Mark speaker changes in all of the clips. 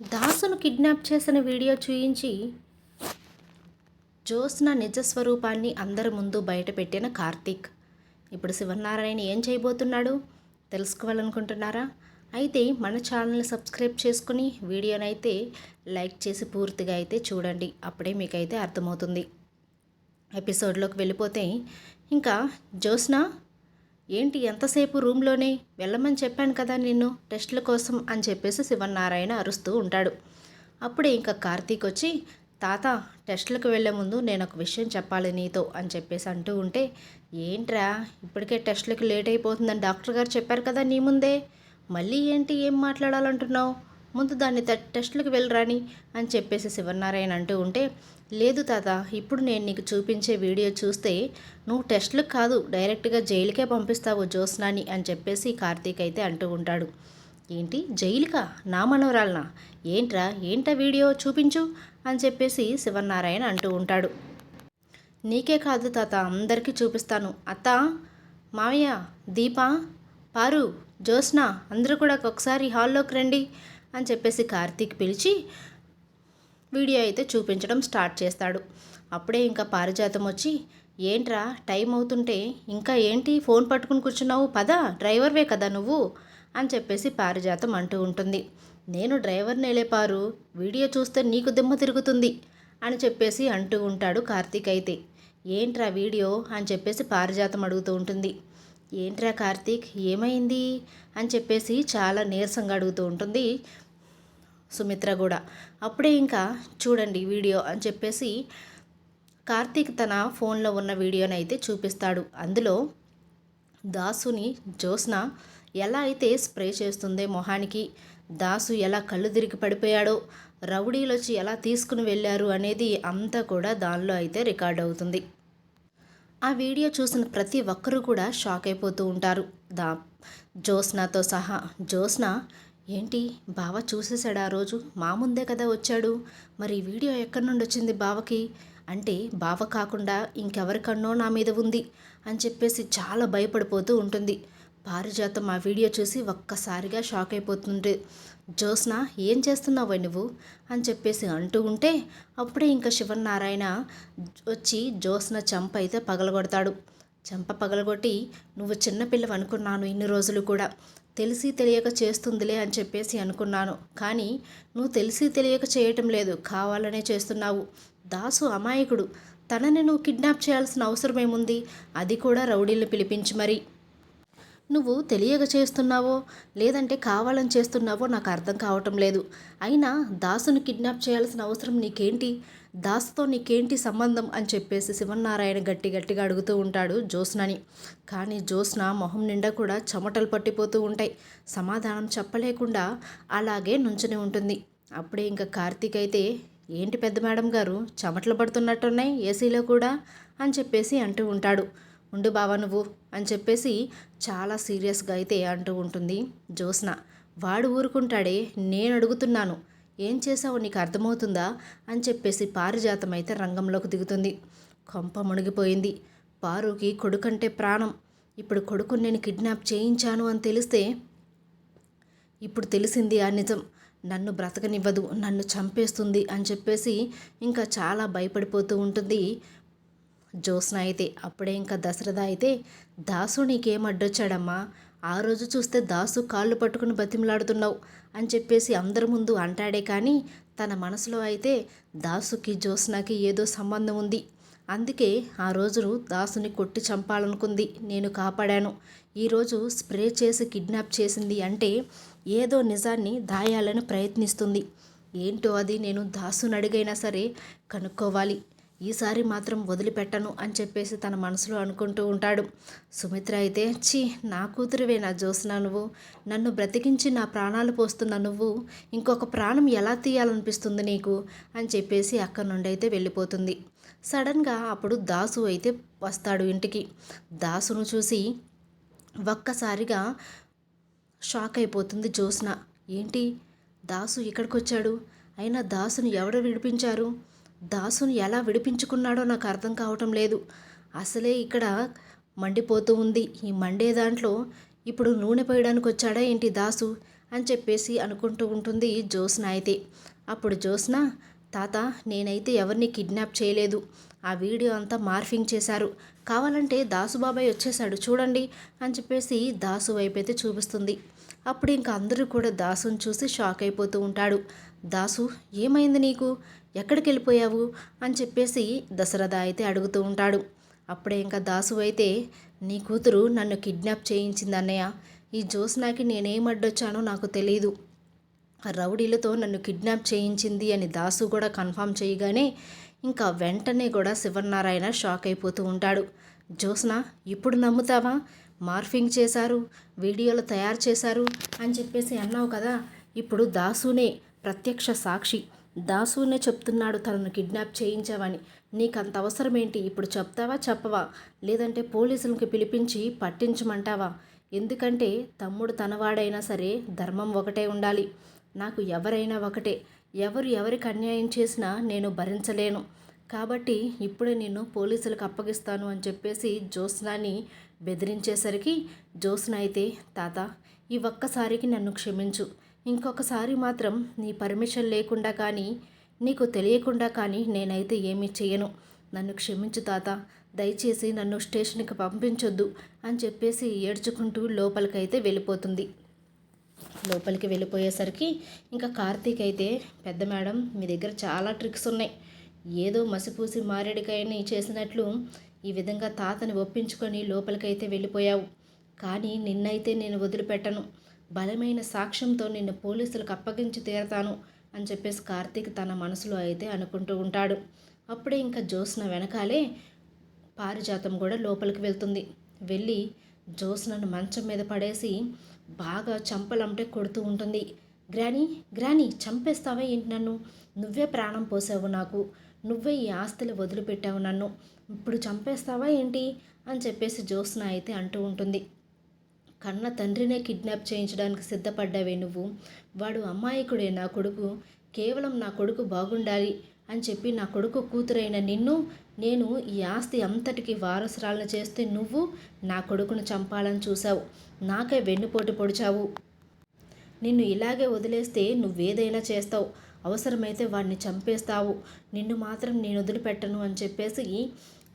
Speaker 1: దాసును kidnap చేసిన video చూయించి జోస్న నిజ స్వరూపాన్ని అందరి ముందు బయటపెట్టిన కార్తీక్. ఇప్పుడు శివనారాయణ ఏం చేయబోతున్నాడు? తెలుసుకోవాలనుకుంటున్నారా? అయితే మన ఛానల్ని సబ్స్క్రైబ్ చేసుకుని వీడియోనైతే లైక్ చేసి పూర్తిగా అయితే చూడండి. అప్పుడే మీకైతే అర్థమవుతుంది. ఎపిసోడ్లోకి వెళ్ళిపోతే ఇంకా జోస్నా ఏంటి ఎంతసేపు రూమ్లోనే? వెళ్ళమని చెప్పాను కదా నిన్ను టెస్టుల కోసం అని చెప్పేసి శివనారాయణ అరుస్తూ ఉంటాడు. అప్పుడే ఇంకా కార్తీక్ వచ్చి తాత టెస్టులకు వెళ్ళే ముందు నేను ఒక విషయం చెప్పాలి నీతో అని చెప్పేసి అంటూ ఉంటే ఏంట్రా ఇప్పటికే టెస్టులకు లేట్ అయిపోతుందని డాక్టర్ గారు చెప్పారు కదా నీ ముందే? మళ్ళీ ఏంటి ఏం మాట్లాడాలంటున్నావు? ముందు దాన్ని టెస్టులకు వెళ్ళరాని అని చెప్పేసి శివనారాయణ అంటూ ఉంటే లేదు తాత ఇప్పుడు నేను నీకు చూపించే వీడియో చూస్తే నువ్వు టెస్టులకు కాదు డైరెక్ట్గా జైలుకే పంపిస్తావు జ్యోత్స్నాని అని చెప్పేసి కార్తీక్ అయితే అంటూ ఉంటాడు. ఏంటి జైలుకా? నా మనవరాలనా? ఏంట్రా? ఏంటా వీడియో? చూపించు అని చెప్పేసి శివనారాయణ అంటూ ఉంటాడు. నీకే కాదు తాత అందరికీ చూపిస్తాను. అత్త మావయ్య దీప పారు జ్యోత్స్న అందరూ కూడా ఒకసారి హాల్లోకి రండి. అని చెప్పేసి కార్తీక్ పిలిచి వీడియో అయితే చూపించడం స్టార్ట్ చేస్తాడు. అప్పుడే ఇంకా పారిజాతం వచ్చి ఏంట్రా టైం అవుతుంటే ఇంకా ఏంటి? ఫోన్ పట్టుకుని కూర్చున్నావు పద డ్రైవర్వే కదా నువ్వు అని చెప్పేసి పారిజాతం అంటూ ఉంటుంది. నేను డ్రైవర్ని వెళ్ళేపారు వీడియో చూస్తే నీకు దిమ్మ తిరుగుతుంది అని చెప్పేసి అంటూ ఉంటాడు కార్తీక్ అయితే. ఏంట్రా వీడియో? అని చెప్పేసి పారిజాతం అడుగుతూ ఉంటుంది. ఏంట్రా కార్తీక్ ఏమైంది? అని చెప్పేసి చాలా నీరసంగా అడుగుతూ ఉంటుంది సుమిత్ర కూడా. అప్పుడే ఇంకా చూడండి వీడియో అని చెప్పేసి కార్తీక్ తన ఫోన్లో ఉన్న వీడియోని అయితే చూపిస్తాడు. అందులో దాసుని జ్యోత్స్న ఎలా అయితే స్ప్రే చేస్తుందే మొహానికి దాసు ఎలా కళ్ళు తిరిగి పడిపోయాడో రౌడీలు వచ్చి ఎలా తీసుకుని వెళ్ళారు అనేది అంతా కూడా దానిలో అయితే రికార్డ్ అవుతుంది. ఆ వీడియో చూసిన ప్రతి ఒక్కరూ కూడా షాక్ అయిపోతూ ఉంటారు. దా జ్యోత్స్నాతో సహా జ్యోత్స్న ఏంటి బావ చూసేశాడు ఆ రోజు? మా ముందే కదా వచ్చాడు. మరి ఈ వీడియో ఎక్కడి నుండి వచ్చింది బావకి? అంటే బావ కాకుండా ఇంకెవరికన్నో నా మీద ఉంది అని చెప్పేసి చాలా భయపడిపోతూ ఉంటుంది. పారిజాతం ఆ వీడియో చూసి ఒక్కసారిగా షాక్ అయిపోతుంది జ్యోత్స్న ఏం చేస్తున్నావు నువ్వు? అని చెప్పేసి అంటూ ఉంటే అప్పుడే ఇంకా శివనారాయణ వచ్చి జ్యోత్స్న చంప అయితే పగలగొడతాడు. చంప పగలగొట్టి నువ్వు చిన్నపిల్లవి అనుకున్నాను ఇన్ని రోజులు కూడా. తెలిసి తెలియక చేస్తుందిలే అని చెప్పేసి అనుకున్నాను. కానీ నువ్వు తెలిసి తెలియక చేయటం లేదు. కావాలనే చేస్తున్నావు. దాసు అమాయకుడు. తనని నువ్వు కిడ్నాప్ చేయాల్సిన అవసరం ఏముంది అది కూడా రౌడీలు పిలిపించి మరి. నువ్వు తెలియక చేస్తున్నావో లేదంటే కావాలని చేస్తున్నావో నాకు అర్థం కావటం లేదు. అయినా దాసును కిడ్నాప్ చేయాల్సిన అవసరం నీకేంటి? దాసుతో నీకేంటి సంబంధం? అని చెప్పేసి శివనారాయణ గట్టి గట్టిగా అడుగుతూ ఉంటాడు జ్యోత్స్నని. కానీ జ్యోత్స్న మొహం నిండా కూడా చెమటలు పట్టిపోతూ ఉంటాయి. సమాధానం చెప్పలేకుండా అలాగే నుంచుని ఉంటుంది. అప్పుడే ఇంకా కార్తీక్ అయితే ఏంటి పెద్ద మేడం గారు చెమటలు పడుతున్నట్టున్నాయి ఏసీలో కూడా? అని చెప్పేసి అంటూ ఉంటాడు. ఉండు బావా నువ్వు అని చెప్పేసి చాలా సీరియస్గా అయితే అంటూ ఉంటుంది జ్యోత్స్న. వాడు ఊరుకుంటాడే నేను అడుగుతున్నాను ఏం చేసావు నీకు అర్థమవుతుందా అని చెప్పేసి పారిజాతం అయితే రంగంలోకి దిగుతుంది. కొంప మునిగిపోయింది. పారుకి కొడుకంటే ప్రాణం. ఇప్పుడు కొడుకుని నేను కిడ్నాప్ చేయించాను అని తెలిస్తే ఇప్పుడు తెలిసింది ఆ నిజం. నన్ను బ్రతకనివ్వదు నన్ను చంపేస్తుంది అని చెప్పేసి ఇంకా చాలా భయపడిపోతూ ఉంటుంది జ్యోత్స్న అయితే అప్పుడే ఇంకా దశరథ అయితే దాసు నీకేం అడ్డొచ్చాడమ్మా? ఆ రోజు చూస్తే దాసు కాళ్ళు పట్టుకుని బతిమలాడుతున్నావు అని చెప్పేసి అందరి ముందు అంటాడే కానీ తన మనసులో అయితే దాసుకి జ్యోత్స్నకి ఏదో సంబంధం ఉంది. అందుకే ఆ రోజు దాసుని కొట్టి చంపాలనుకుంది. నేను కాపాడాను. ఈరోజు స్ప్రే చేసి కిడ్నాప్ చేసింది అంటే ఏదో నిజాన్ని దాయాలని ప్రయత్నిస్తుంది. ఏంటో అది నేను దాసుని అడిగైనా సరే కనుక్కోవాలి. ఈసారి మాత్రం వదిలిపెట్టను అని చెప్పేసి తన మనసులో అనుకుంటూ ఉంటాడు. సుమిత్ర అయితే ఛీ నా కూతురువే నా జోస్నా నువ్వు. నన్ను బ్రతికించి నా ప్రాణాలు పోస్తున్న నువ్వు. ఇంకొక ప్రాణం ఎలా తీయాలనిపిస్తుంది నీకు? అని చెప్పేసి అక్కడి నుండి అయితే వెళ్ళిపోతుంది. సడన్గా అప్పుడు దాసు అయితే వస్తాడు ఇంటికి. దాసును చూసి ఒక్కసారిగా షాక్ అయిపోతుంది జ్యోత్స్న. ఏంటి? దాసు ఇక్కడికి వచ్చాడు అయినా దాసును ఎవరు విడిపించారు? దాసును ఎలా విడిపించుకున్నాడో నాకు అర్థం కావటం లేదు. అసలే ఇక్కడ మండిపోతూ ఉంది. ఈ మండే దాంట్లో ఇప్పుడు నూనె పోయడానికి వచ్చాడా ఏంటి దాసు అని చెప్పేసి అనుకుంటూ ఉంటుంది జ్యోత్స్న అయితే. అప్పుడు జ్యోత్స్న తాత నేనైతే ఎవరిని కిడ్నాప్ చేయలేదు. ఆ వీడియో అంతా మార్ఫింగ్ చేశారు. కావాలంటే దాసు బాబాయ్ వచ్చేసాడు చూడండి అని చెప్పేసి దాసు వైపు అయితే చూపిస్తుంది. అప్పుడు ఇంకా అందరూ కూడా దాసుని చూసి షాక్ అయిపోతూ ఉంటాడు. దాసు ఏమైంది నీకు? ఎక్కడికి వెళ్ళిపోయావు అని చెప్పేసి దశరథ అయితే అడుగుతూ ఉంటాడు. అప్పుడే ఇంకా దాసు అయితే నీ కూతురు నన్ను కిడ్నాప్ చేయించింది అన్నయ్య. ఈ జ్యోత్స్నాకి నేనేం అడ్డొచ్చానో నాకు తెలియదు రౌడీలతో నన్ను కిడ్నాప్ చేయించింది అని దాసు కూడా కన్ఫామ్ చేయగానే ఇంకా వెంటనే కూడా శివనారాయణ షాక్ అయిపోతూ ఉంటాడు. జ్యోత్స్న ఇప్పుడు నమ్ముతావా? మార్ఫింగ్ చేశారు వీడియోలు తయారు చేశారు అని చెప్పేసి అన్నావు కదా ఇప్పుడు దాసునే ప్రత్యక్ష సాక్షి. దాసునే చెప్తున్నాడు తనను కిడ్నాప్ చేయించావని. నీకు అంత అవసరం ఏంటి ఇప్పుడు చెప్తావా చెప్పవా? లేదంటే పోలీసులకి పిలిపించి పట్టించమంటావా? ఎందుకంటే తమ్ముడు తనవాడైనా సరే ధర్మం ఒకటే ఉండాలి. నాకు ఎవరైనా ఒకటే. ఎవరు ఎవరికి అన్యాయం చేసినా నేను భరించలేను. కాబట్టి ఇప్పుడే నేను పోలీసులకు అప్పగిస్తాను అని చెప్పేసి జ్యోత్స్నాని బెదిరించేసరికి జ్యోత్స్న అయితే తాత ఈ ఒక్కసారికి నన్ను క్షమించు. ఇంకొకసారి మాత్రం నీ పర్మిషన్ లేకుండా కానీ నీకు తెలియకుండా కానీ నేనైతే ఏమీ చేయను నన్ను క్షమించు తాత. దయచేసి నన్ను స్టేషన్కి పంపించొద్దు అని చెప్పేసి ఏడ్చుకుంటూ లోపలికైతే వెళ్ళిపోతుంది. లోపలికి వెళ్ళిపోయేసరికి ఇంకా కార్తీక్ అయితే పెద్ద మేడం మీ దగ్గర చాలా ట్రిక్స్ ఉన్నాయి. ఏదో మసిపూసి మారేడికాయని చేసినట్లు ఈ విధంగా తాతని ఒప్పించుకొని లోపలికైతే వెళ్ళిపోయావు. కానీ నిన్నైతే నేను వదిలిపెట్టను. బలమైన సాక్ష్యంతో నిన్ను పోలీసులకు అప్పగించి తీరతాను అని చెప్పేసి కార్తీక్ తన మనసులో అయితే అనుకుంటూ ఉంటాడు. అప్పుడే ఇంకా జ్యోత్స్న వెనకాలే పారిజాతం కూడా లోపలికి వెళ్తుంది. వెళ్ళి జ్యోత్స్నను మంచం మీద పడేసి బాగా చంపలంటే కొడుతూ ఉంటుంది. గ్రానీ గ్రానీ చంపేస్తావా ఏంటి నన్ను? నువ్వే ప్రాణం పోసావు నాకు. నువ్వే ఈ ఆస్తులు వదిలిపెట్టావు నన్ను. ఇప్పుడు చంపేస్తావా ఏంటి? అని చెప్పేసి జ్యోత్స్న అయితే అంటూ ఉంటుంది. కన్న తండ్రినే కిడ్నాప్ చేయించడానికి సిద్ధపడ్డావే నువ్వు. వాడు అమాయకుడే నా కొడుకు. కేవలం నా కొడుకు బాగుండాలి అని చెప్పి నా కొడుకు కూతురైన నిన్ను నేను ఈ ఆస్తి అంతటికి వారసురాలను చేస్తే నువ్వు నా కొడుకును చంపాలని చూసావు నాకే వెన్నుపోటు పొడిచావు. నిన్ను ఇలాగే వదిలేస్తే నువ్వేదైనా చేస్తావు. అవసరమైతే వాడిని చంపేస్తావు. నిన్ను మాత్రం నేను వదిలిపెట్టను అని చెప్పేసి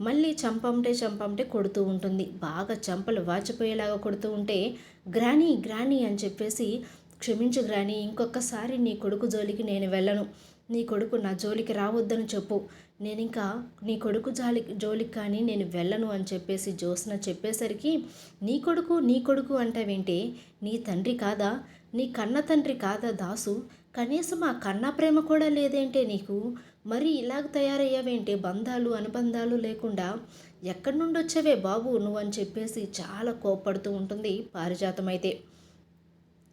Speaker 1: మళ్ళీ చంపంటే చంపంటే కొడుతూ ఉంటుంది. బాగా చంపలు వాచిపోయేలాగా కొడుతూ ఉంటే గ్రానీ గ్రానీ అని చెప్పేసి క్షమించు గ్రానీ ఇంకొకసారి నీ కొడుకు జోలికి నేను వెళ్ళను. నీ కొడుకు నా జోలికి రావద్దని చెప్పు. నేను ఇంకా నీ కొడుకు జాలి జోలికి కానీ నేను వెళ్ళను అని చెప్పేసి జోస్న చెప్పేసరికి నీ కొడుకు నీ కొడుకు అంటావేంటి నీ తండ్రి కాదా? నీ కన్న తండ్రి కాదా దాసు? కనీసం ఆ కన్న ప్రేమ కూడా లేదేంటే నీకు? మరి ఇలాగ తయారయ్యావేంటి? బంధాలు అనుబంధాలు లేకుండా ఎక్కడి నుండి వచ్చావే బాబు? నువ్వు అని చెప్పేసి చాలా కోప్పడుతూ ఉంటుంది పారిజాతం అయితే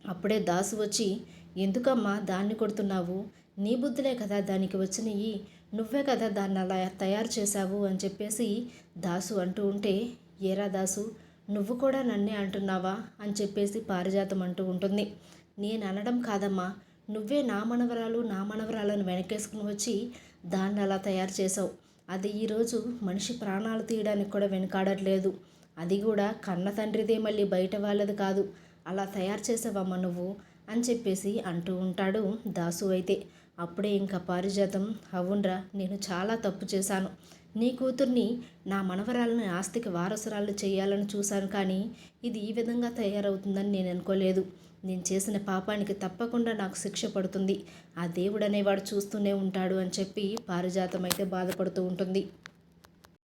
Speaker 1: అప్పుడే దాసు వచ్చి ఎందుకమ్మా దాన్ని కొడుతున్నావు? నీ బుద్ధులే కదా దానికి వచ్చినవి నువ్వే కదా దాన్ని అలా తయారు చేశావు? అని చెప్పేసి దాసు అంటూ ఉంటే ఏరా దాసు నువ్వు కూడా నన్నే అంటున్నావా? అని చెప్పేసి పారిజాతం అంటూ ఉంటుంది. నేను అనడం కాదమ్మా. నువ్వే నా మనవరాలు నా మనవరాలను వెనకేసుకుని వచ్చి దాన్ని అలా తయారు చేసావు అది ఈరోజు మనిషి ప్రాణాలు తీయడానికి కూడా వెనకాడట్లేదు. అది కూడా కన్న తండ్రిదే మళ్ళీ బయట వాళ్ళది కాదు. అలా తయారు చేసావమ్మ నువ్వు అని చెప్పేసి అంటూ ఉంటాడు దాసు అయితే. అప్పుడే ఇంకా పారిజాతం. అవునరా నేను చాలా తప్పు చేశాను. నీ కూతుర్ని నా మనవరాలను ఆస్తికి వారసురాలు చేయాలని చూశాను కానీ ఇది ఈ విధంగా తయారవుతుందని నేను అనుకోలేదు. నేను చేసిన పాపానికి తప్పకుండా నాకు శిక్ష పడుతుంది. ఆ దేవుడు అనేవాడు చూస్తూనే ఉంటాడు అని చెప్పి పారిజాతం అయితే బాధపడుతూ ఉంటుంది.